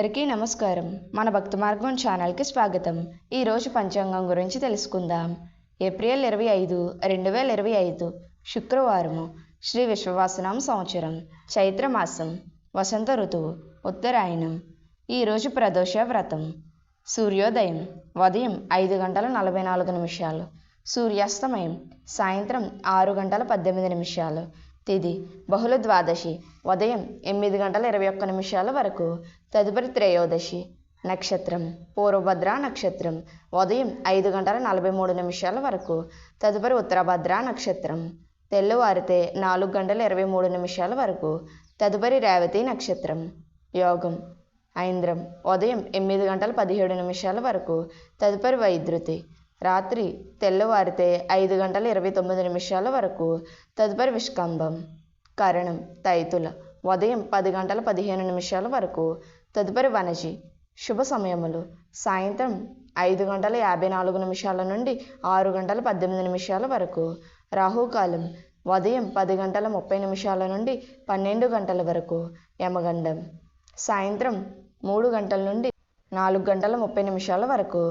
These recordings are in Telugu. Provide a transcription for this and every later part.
నమస్కారం. మన భక్తి మార్గం ఛానల్కి స్వాగతం. ఈరోజు పంచాంగం గురించి తెలుసుకుందాం. ఏప్రిల్ ఇరవై ఐదు రెండు వేల ఇరవై ఐదు శుక్రవారము శ్రీ విశ్వవాసనం సంవత్సరం చైత్రమాసం వసంత ఋతువు ఉత్తరాయణం. ఈరోజు ప్రదోష వ్రతం. సూర్యోదయం ఉదయం ఐదు గంటల నలభై నాలుగు నిమిషాలు. సూర్యాస్తమయం సాయంత్రం ఆరు గంటల పద్దెనిమిది నిమిషాలు. తిది? బహుళ ద్వాదశి. ఉదయం ఎనిమిది గంటల ఇరవై ఒక్క నిమిషాల వరకు. తదుపరి త్రయోదశి. నక్షత్రం. పూర్వభద్ర నక్షత్రం. ఉదయం ఐదు గంటల నలభై మూడు నిమిషాల వరకు. తదుపరి ఉత్తరభద్ర నక్షత్రం. తెల్లవారితే నాలుగు గంటల ఇరవై మూడు నిమిషాల వరకు. తదుపరి రేవతి నక్షత్రం. యోగం. ఐంద్రం. ఉదయం ఎనిమిది గంటల పదిహేడు నిమిషాల వరకు. తదుపరి వైద్యుతి రాత్రి తెల్లవారితే ఐదు గంటల ఇరవై తొమ్మిది నిమిషాల వరకు తదుపరి విష్కంభం. కరణం తైతుల. ఉదయం పది గంటల పదిహేను నిమిషాల వరకు తదుపరి వనజి. శుభ సమయములు. సాయంత్రం ఐదు గంటల యాభై నాలుగు నిమిషాల నుండి ఆరు గంటల పద్దెనిమిది నిమిషాల వరకు. రాహుకాలం. ఉదయం పది గంటల ముప్పై నిమిషాల నుండి పన్నెండు గంటల వరకు. యమగండం సాయంత్రం మూడు గంటల నుండి నాలుగు గంటల ముప్పై నిమిషాల వరకు.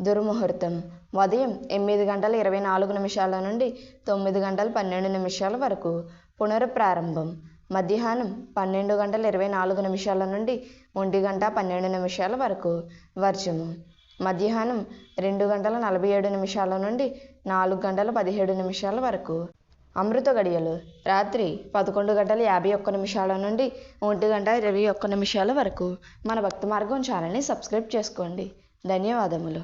దుర్ముహూర్తం. ఉదయం ఎనిమిది గంటల ఇరవై నాలుగు నిమిషాల నుండి తొమ్మిది గంటల పన్నెండు నిమిషాల వరకు పునరుప్రారంభం మధ్యాహ్నం పన్నెండు గంటల ఇరవై నాలుగు నిమిషాల నుండి ఒంటి గంట పన్నెండు నిమిషాల వరకు వర్జము. మధ్యాహ్నం రెండు గంటల నలభై ఏడు నిమిషాల నుండి నాలుగు గంటల పదిహేడు నిమిషాల వరకు అమృత గడియలు. రాత్రి పదకొండు గంటల యాభై ఒక్క నిమిషాల నుండి ఒంటి గంట ఇరవై ఒక్క నిమిషాల వరకు మన భక్తి మార్గం ఛానల్ని సబ్స్క్రైబ్ చేసుకోండి. ధన్యవాదములు.